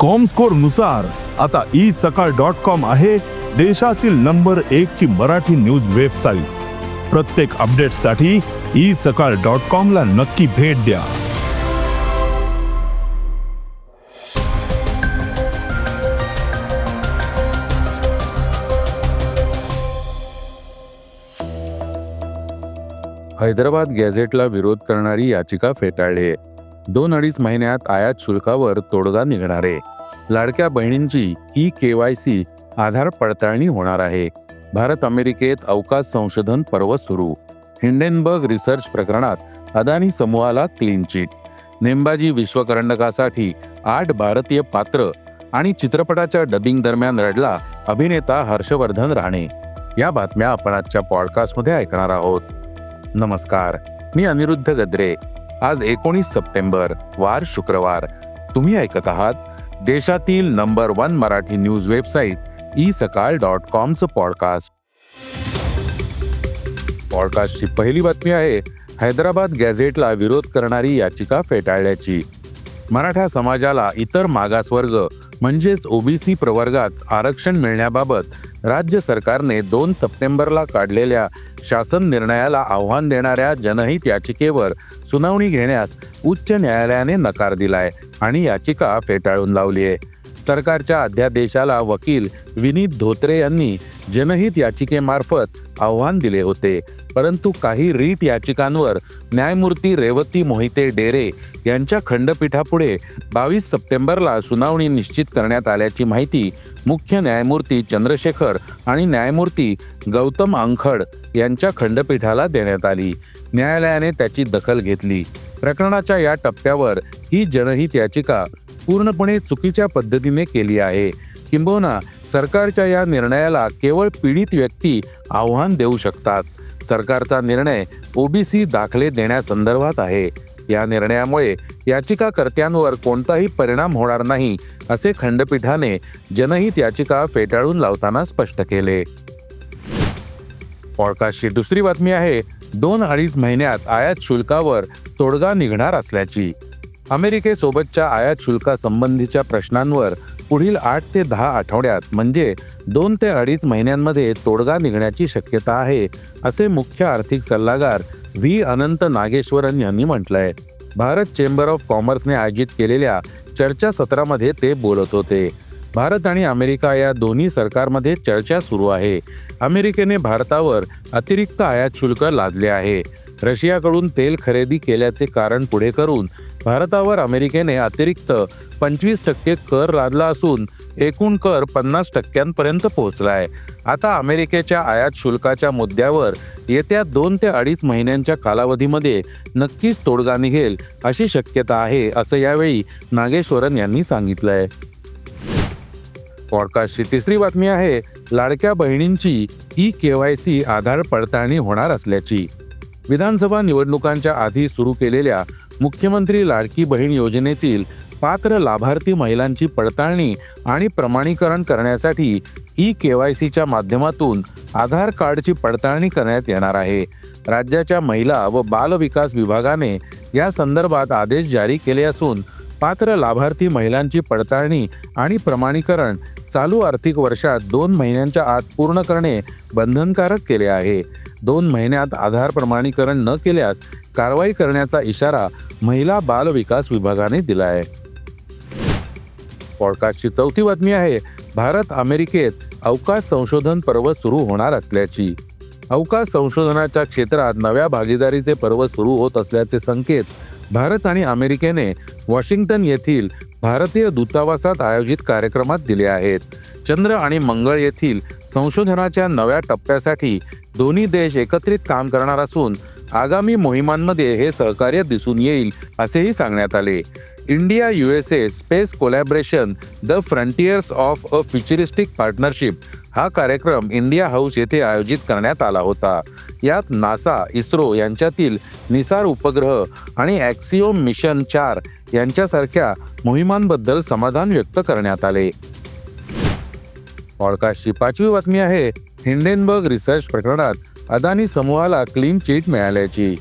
कॉमस्कोरनुसार आता E Sakal dot com आहे देशातील नंबर एक ची मराठी न्यूज वेबसाईट प्रत्येक अपडेटसाठी ई सकाळ डॉट कॉम ला नक्की भेट द्या हैदराबाद गॅझेटला विरोध करणारी याचिका फेटाळली आहे. दोन अडीच महिन्यात आयात शुल्कावर तोडगा निघणार. आहे लाडक्या बहिणींची E K Y C Aadhaar पडताळणी होणार आहे. भारत अमेरिकेत अवकाश संशोधन पर्व सुरू. हिंडेनबर्ग रिसर्च प्रकरणात अदानी समूहाला क्लीन चिट. नेमबाजी विश्वकरंडकासाठी आठ भारतीय पात्र आणि चित्रपटाच्या डबिंग दरम्यान रडला अभिनेता हर्षवर्धन राणे. या बातम्या आपण आजच्या पॉडकास्टमध्ये ऐकणार आहोत. नमस्कार मी अनिरुद्ध गद्रे. आज एकोणीस सप्टेंबर वार शुक्रवार. तुम्ही ऐकत आहात देशातील number one Marathi news website E Sakal dot कॉमचं podcast. पॉडकास्टची पहिली बातमी आहे हैदराबाद गॅझेटला विरोध करणारी याचिका फेटाळल्याची. मराठा समाजाला इतर मागासवर्ग म्हणजेच ओबीसी प्रवर्गात आरक्षण मिळण्याबाबत राज्य सरकारने दोन सप्टेंबरला काढलेल्या शासन निर्णयाला आव्हान देणाऱ्या जनहित याचिकेवर सुनावणी घेण्यास उच्च न्यायालयाने नकार दिलाय आणि याचिका फेटाळून लावली आहे सरकारच्या अध्यादेशाला वकील विनीत धोत्रे यांनी जनहित याचिकेमार्फत आव्हान दिले होते. परंतु काही रीट याचिकांवर न्यायमूर्ती रेवती मोहिते डेरे यांच्या खंडपीठापुढे बावीस सप्टेंबरला सुनावणी निश्चित करण्यात आल्याची माहिती मुख्य न्यायमूर्ती चंद्रशेखर आणि न्यायमूर्ती गौतम अंखड यांच्या खंडपीठाला देण्यात आली. न्यायालयाने त्याची दखल घेतली. प्रकरणाच्या या टप्प्यावर ही जनहित याचिका पूर्णपणे चुकीच्या पद्धतीने केली आहे. किंबहुना सरकारच्या या निर्णयाला केवळ पीडित व्यक्ती आव्हान देऊ शकतात. सरकारचा निर्णय ओबीसी दाखले देण्यासंदर्भात आहे. या निर्णयामुळे याचिकाकर्त्यांवर कोणताही परिणाम होणार नाही असे खंडपीठाने जनहित याचिका फेटाळून लावताना स्पष्ट केले. पॉडकास्टची दुसरी बातमी आहे दोन अडीच महिन्यात आयात शुल्कावर तोडगा निघणार असल्याची. अमेरिकेसोबतच्या आयात शुल्कासंबंधीच्या प्रश्नांवर पुढील आठ ते दहा आठवड्यात म्हणजे दोन ते अडीच महिन्यांमध्ये तोडगा निघण्याची शक्यता आहे असे मुख्य आर्थिक सल्लागार व्ही. अनंत नागेश्वरन यांनी म्हटलंय. भारत चेंबर ऑफ कॉमर्सने आयोजित केलेल्या चर्चासत्रामध्ये ते बोलत होते. भारत आणि अमेरिका या दोन्ही सरकारमध्ये चर्चा सुरू आहे. अमेरिकेने भारतावर अतिरिक्त आयात शुल्क लादले आहे. रशियाकडून तेल खरेदी केल्याचे कारण पुढे करून भारतावर अमेरिकेने अतिरिक्त पंचवीस टक्के कर लादला असून एकूण कर पन्नास टक्क्यांपर्यंत पोहोचला आहे आता अमेरिकेच्या आयात शुल्काच्या मुद्द्यावर येत्या दोन ते अडीच महिन्यांच्या कालावधीमध्ये नक्कीच तोडगा निघेल अशी शक्यता आहे असं यावेळी नागेश्वरन यांनी सांगितलंय. पॉडकास्टची तिसरी बातमी आहे लाडक्या बहिणींची ई केवायसी आधार पडताळणी होणार असल्याची. विधानसभा निवडणुकांच्या आधी सुरू केलेल्या मुख्यमंत्री लाडकी बहीण योजनेतील पात्र लाभार्थी महिलांची पडताळणी आणि प्रमाणीकरण करण्यासाठी ई के वाय सीच्या माध्यमातून आधार कार्डची पडताळणी करण्यात येणार आहे. राज्याच्या महिला व बाल विकास विभागाने या संदर्भात आदेश जारी केले असून पात्र लाभार्थी महिलांची पडताळणी आणि प्रमाणीकरण चालू आर्थिक वर्षात दोन महिन्यांच्या आत पूर्ण करणे बंधनकारक केले आहे. दोन महिन्यात आधार प्रमाणीकरण न केल्यास कारवाई करण्याचा इशारा महिला बाल विकास विभागाने दिला आहे पॉडकास्टची चौथी बातमी आहे भारत अमेरिकेत अवकाश संशोधन पर्व सुरू होणार असल्याची. अवकाश संशोधनाच्या क्षेत्रात नव्या भागीदारीचे पर्व सुरू होत असल्याचे संकेत भारत आणि अमेरिकेने वॉशिंग्टन येथील भारतीय दूतावासात आयोजित कार्यक्रमात दिले आहेत. चंद्र आणि मंगळ येथील संशोधनाच्या नव्या टप्प्यासाठी दोन्ही देश एकत्रित काम करणार असून आगामी मोहिमांमध्ये हे सहकार्य दिसून येईल असेही सांगण्यात आले. India USA space collaboration the frontiers of a futuristic partnership हा कार्यक्रम इंडिया हाऊस येथे आयोजित करण्यात आला होता. यात नासा इस्रो यांच्यातील निसार उपग्रह आणि ॲक्सिओम मिशन चार यांच्यासारख्या मोहिमांबद्दल समाधान व्यक्त करण्यात आले. पॉडकास्टची पाचवी बातमी आहे हिंडेनबर्ग रिसर्च प्रकरणात अदानी समूहाला क्लीन चिट मिळाल्याची.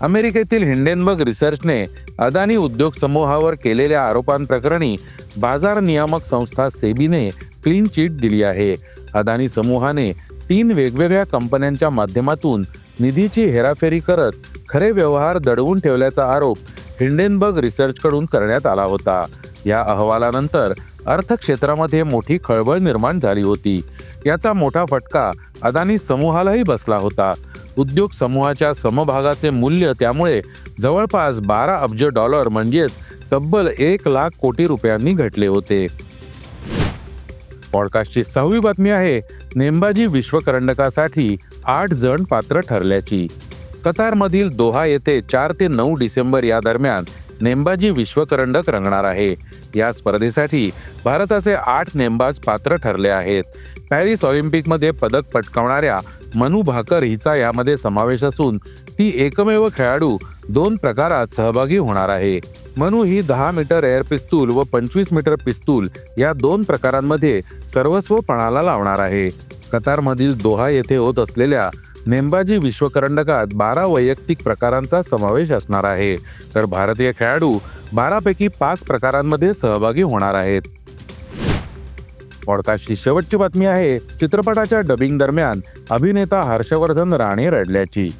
अमेरिकेतील हिंडेनबर्ग रिसर्चने अदानी उद्योग समूहावर केलेल्या आरोपांप्रकरणी बाजार नियामक संस्था सेबीने क्लीन चिट दिली आहे. अदानी समूहाने तीन वेगवेगळ्या कंपन्यांच्या माध्यमातून निधीची हेराफेरी करत खरे व्यवहार दडवून ठेवल्याचा आरोप हिंडेनबर्ग रिसर्चकडून करण्यात आला होता. या अहवालानंतर अर्थक्षेत्रामध्ये मोठी खळबळ निर्माण झाली होती. याचा मोठा फटका अदानी समूहालाही बसला होता. उद्योग समूहाच्या समभागाचे मूल्य त्यामुळे जवळपास बारा अब्ज डॉलर म्हणजेच तब्बल एक लाख कोटी रुपयांनी घटले होते. पॉडकास्टची सहावी बातमी आहे नेमबाजी विश्वकरंडकासाठी आठ जण पात्र ठरल्याची. कतारमधील दोहा येथे चार ते नऊ डिसेंबर या दरम्यान नेमबाजी विश्वकरंडक रंगणार आहे. या स्पर्धेसाठी भारताचे आठ नेमबाज पात्र ठरले आहेत. पॅरिस ऑलिम्पिकमध्ये पदक पटकावणाऱ्या मनु भाकर हिचा यामध्ये समावेश असून ती एकमेव खेळाडू दोन प्रकारात सहभागी होणार आहे. मनु ही दहा मीटर एअर पिस्तूल व पंचवीस मीटर पिस्तूल या दोन प्रकारांमध्ये सर्वस्व पणाला लावणार आहे. कतारमधील दोहा येथे होत असलेल्या नेमबाजी विश्वकरंडकात बारा वैयक्तिक प्रकारांचा समावेश असणार आहे. तर भारतीय खेळाडू बारापैकी पाच प्रकारांमध्ये सहभागी होणार आहेत. पॉडकास्टची शेवटची बातमी आहे चित्रपटाच्या डबिंग दरम्यान अभिनेता हर्षवर्धन राणे रडल्याची.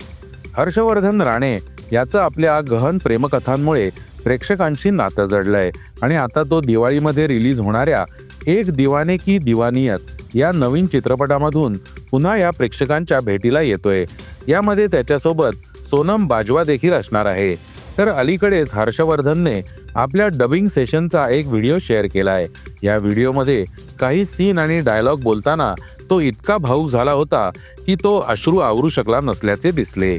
हर्षवर्धन राणे याचं आपल्या गहन प्रेमकथांमुळे प्रेक्षकांशी नातं जडलंय. आणि आता तो दिवाळीमध्ये रिलीज होणाऱ्या एक दिवाने की दिवानियत या नवीन चित्रपटामधून पुन्हा या प्रेक्षकांच्या भेटीला येतोय. यामध्ये त्याच्यासोबत सोनम बाजवा देखील असणार आहे. तर अलीकडेच हर्षवर्धनने आपल्या डबिंग सेशनचा एक व्हिडिओ शेअर केलाय. या व्हिडिओमध्ये काही सीन आणि डायलॉग बोलताना तो इतका भाऊक झाला होता की तो अश्रू आवरू शकला नसल्याचे दिसले.